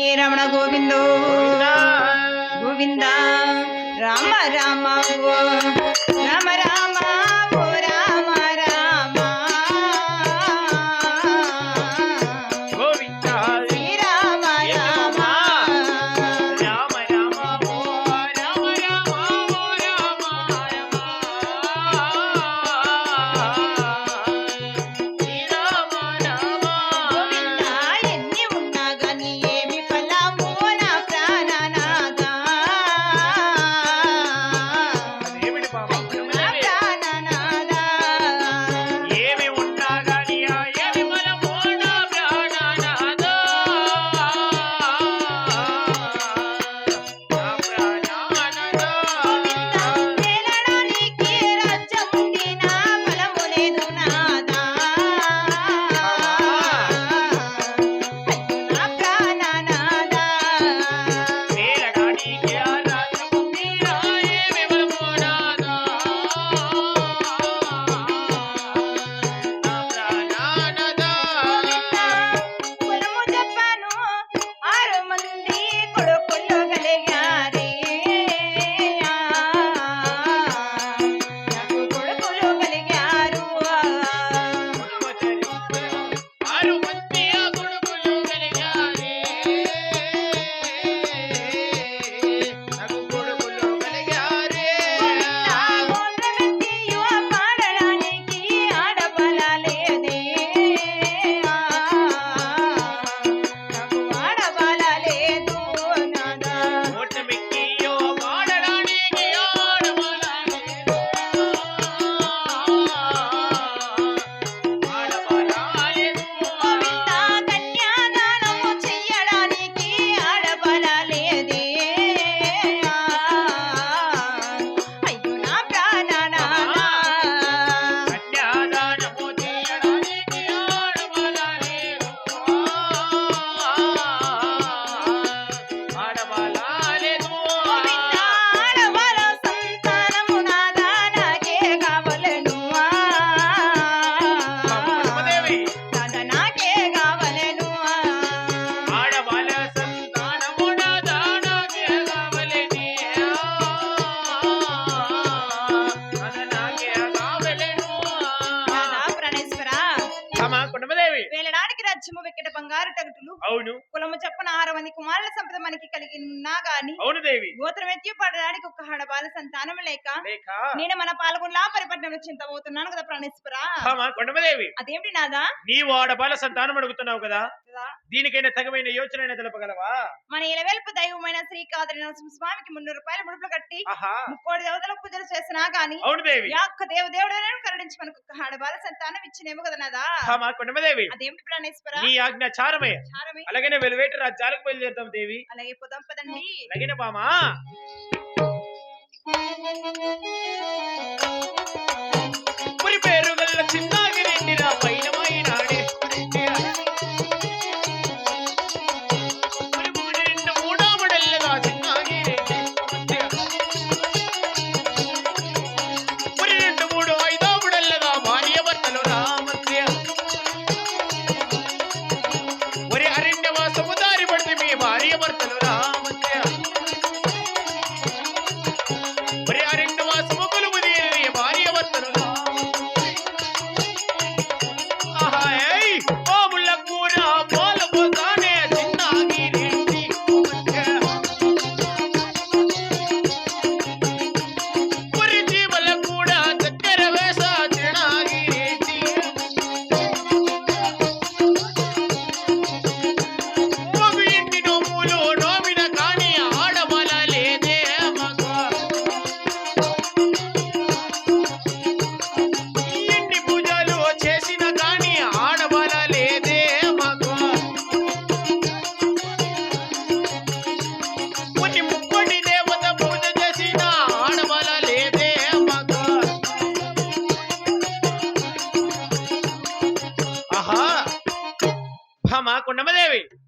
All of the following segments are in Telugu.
హే రమణ గోవిందో? గోవింద. రామ రామ రామ రామ. అవును. కులము చెప్పన ఆహారం అని కుమారుల సంపద మనకి కలిగి ఉన్నా గాని అవును దేవి. గోత్రం ఎత్తి పడడానికి ఒక హడబాల సంతానం లేక నేను మన పాల్గొనలా చింత పోతున్నాను కదా ప్రాణేశ్వర? కొండమదేవి. అదేమిటి నాదా? నీ వాడ బాల సంతానం అడుగుతున్నావు కదా? దీనికైనా తగమైన యోచన తెలపగలవా? మన ఇలవెల్పు దైవమైన శ్రీ కాదరి స్వామికి మున్నూరు రూపాయలు ముడుపులు కట్టి ముక్కోడి దేవతల పూజలు చేసినా గాని అవును దేవి. యాక్క దేవ దేవుడు కరుణించి మనకు ఆడబాల సంతానం ఇచ్చినేమో కదా మా కొండమదేవి అదేమిటి ప్రాణేశ్వర? నీ ఆజ్ఞాచారమే అలాగనే వెలువేట రాజ్యాలకు బయలుదేరుతాం దేవి. అలాగే పోదాం పదండి. అలాగే బామా. Thank you. doing?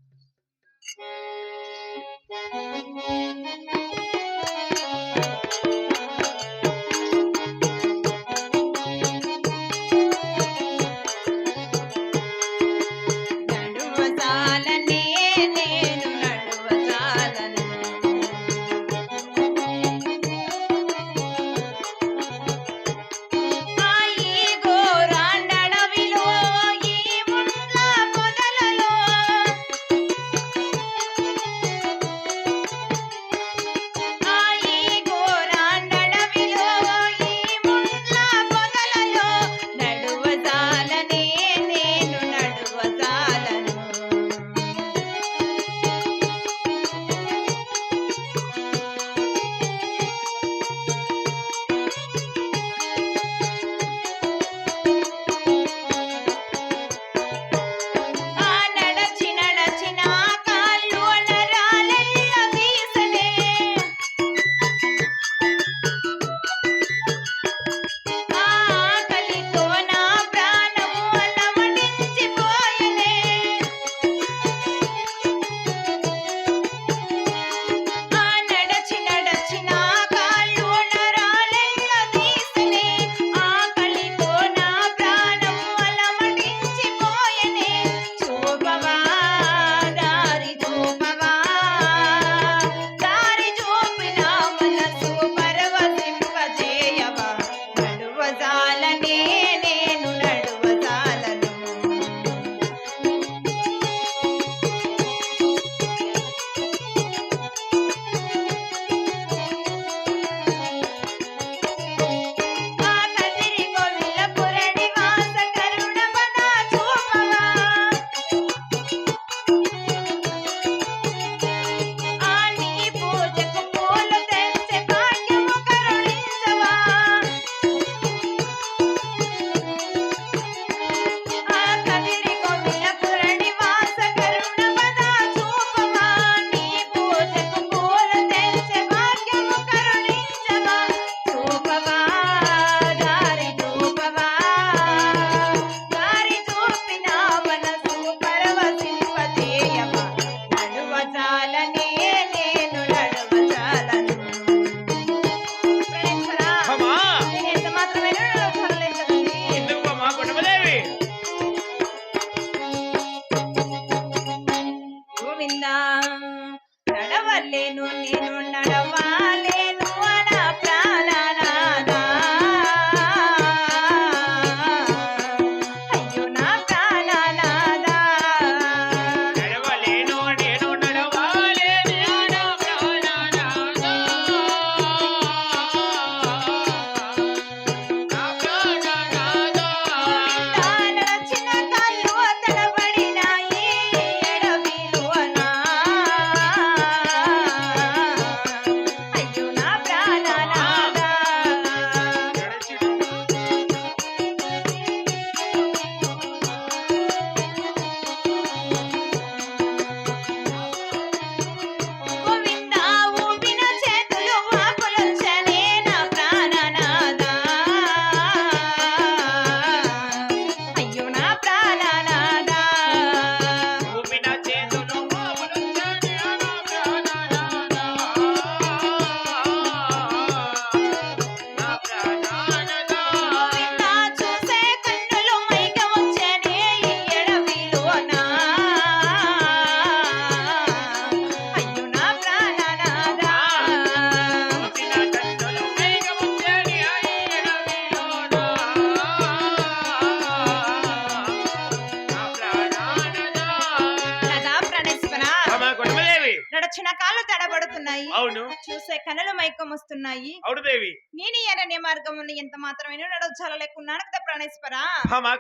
కనులు మైకం వస్తున్నాయి. అవును దేవి. నేను అరణ్య మార్గమును ఎంత మాత్రమే నడవచాలలేకున్నాను కదా ప్రాణేశ్వర?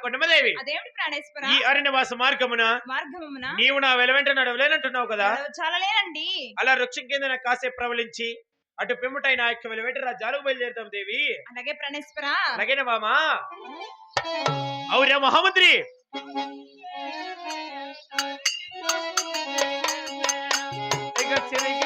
కొడమదేవి అదేమిటి ప్రాణేశ్వర? ఈ అరణ్యవాస మార్గమున? మార్గమున? నీవు నా వెలవెంట నడవలేనంటున్నావు కదా. నడవచాలలేనండి. అలా వృక్షం కింద కాసేపు ప్రవలించి అటు పిమ్మటైన యొక్క వెలవెంట రాజ్యాలకు బయలుదేరుతాం దేవి. అలాగే ప్రాణేశ్వర. అలాగేనా మామా? అవురా మహామంత్రి! ఇక చిరిగింటోళ్ళ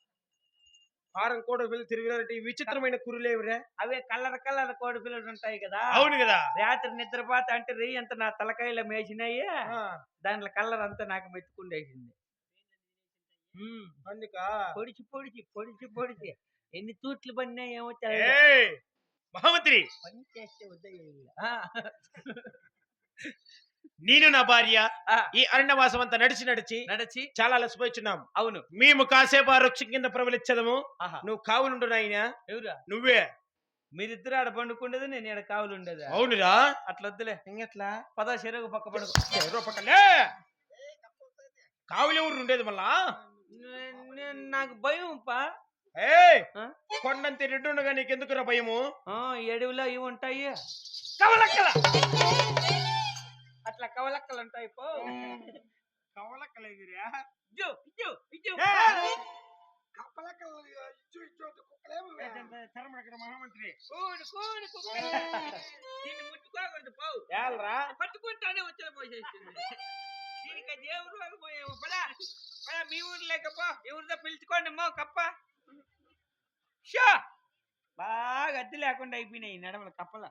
వారం కూడా వెళ్ళి తిరిగినారంటే ఈ విచిత్రమైన కురులేవురా అవే కలర్ కలర్ కోడి పిల్లలు ఉంటాయి కదా. అవును కదా. రాత్రి నిద్రపోత అంటే రెయ్యి అంత నా తలకాయలో మేసినాయి. దాంట్లో కలర్ అంతా నాకు మెచ్చుకుండేసింది అందుక? పొడిచి పొడిచి పొడిచి పొడిచి ఎన్ని తూట్లు పడినాయి ఏమో మహామంత్రి పని చేస్తే నేను నా భార్య ఈ అరణ్యవాసం అంతా నడిచి నడిచి నడిచి చాలా అలసిపోయిచున్నాం అవును. మేము కాసేపు ఆ వృక్షం కింద ప్రవలిచ్చదము. ఆహా. నువ్వు కావులుండు నాయనా. ఎవరా నువ్వే. మీరిద్దరు ఆడ పండుకుండేది నేను ఈడ కావులు ఉండేది అవునురా. అట్లా వద్దులే ఇంకెట్లా? పదో చెరువు పక్క పడుకో. పక్కలే కావులు ఎవరు ఉండేది మళ్ళా? నాకు భయం పా ఆ? కొండంత రెడ్డు ఉండగా నీకెందుకురా భయము? ఆ, ఎడుగులో ఇవి ఉంటాయి. కవలక్కల అట్లా కవలక్కలు ఉంటాయి పో కవలక్కలేదురా. ఇజ్జు, ఇజ్జు, ఇజ్జు. మహామంత్రి. కూడు, కూడు. దీన్ని ముట్టుకోకూడదు పో. ఏల్రా పట్టుకుంటానే వచ్చిన పోసేస్తుంది దీనికి దేవుడు పోయావు పడా పడా మీ ఊరు లేకపో ఎవరితో పిలుచుకోండి మో కప్ప. షో! బాగా అద్దె లేకుండా అయిపోయినాయి ఈ నడమల కప్పల.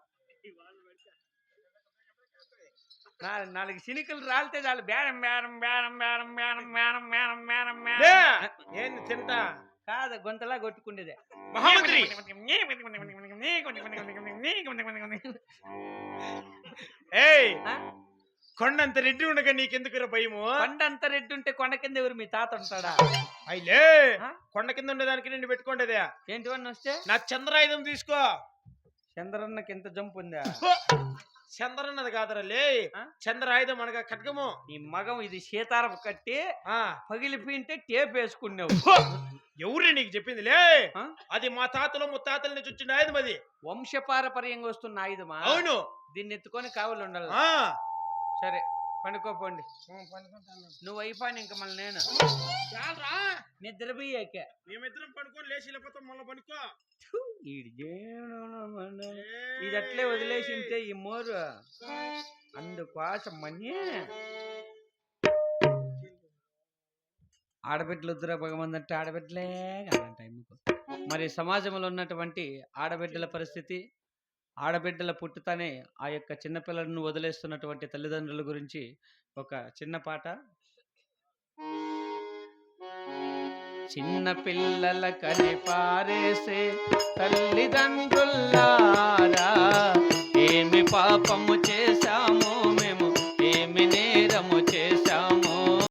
నాలుగు శినికలు రాలితే చాలు. బేరం బేరం బేరం బేరం బేరం బేరం బేరం బేరం బేరం. ఏంది తింటా కాదు గొంతలా కొట్టుకుండేదే. మహామంత్రి ఏయ్? కొండంత రెడ్డి ఉండగా నీకెందుకురా భయము? కొండ అంత రెడ్డి ఉంటే కొండ కింద ఎవరు మీ తాత ఉంటాడా? అయిలే? కొండ కింద ఉండేదానికి నేను పెట్టుకోండేదే. ఏంటివన్నీ వస్తే? నా చంద్రాయుధం తీసుకో. చంద్రన్నకి ఎంత జంపు ఉందా! చంద్రన్నది కాదరా లే. ఆ? చంద్ర ఆయుధం అనగా ఖడ్గము. నీ మగం ఇది సీతారం కట్టి ఆ. పగిలిపోయింటే టేప్ వేసుకున్నావు. ఎవరు నీకు చెప్పింది లే? అది మా తాతలు ముత్తాతల నుంచి వచ్చిన ఆయుధం అది. వంశపారపర్యంగా వస్తున్న ఆయుధమా? అవును. దీన్ని ఎత్తుకొని కావులు ఉండాలి. ఆ. సరే పండుకోపోండి. నువ్వు అయిపోయిన ఇంక మళ్ళీ నేను. చాలరా. నిద్రపోయాక. మేమిద్దరం పడుకొని లేచి వెళ్ళిపోతాం మళ్ళీ పడుకో. ఇది అట్లే వదిలేసింటే ఈ మోరు. అందుకోసమని ఆడబిడ్డలు వద్దురా భగవంత్ అంటే ఆడబిడ్డలే కాదంట మరి సమాజంలో ఉన్నటువంటి ఆడబిడ్డల పరిస్థితి ఆడబిడ్డల పుట్టుతానే ఆ యొక్క చిన్నపిల్లలను వదిలేస్తున్నటువంటి తల్లిదండ్రుల గురించి ఒక చిన్న పాట చిన్న పిల్లల కని పారేసే తల్లిదండ్రుల్లారా ఏమి పాపము చేశాము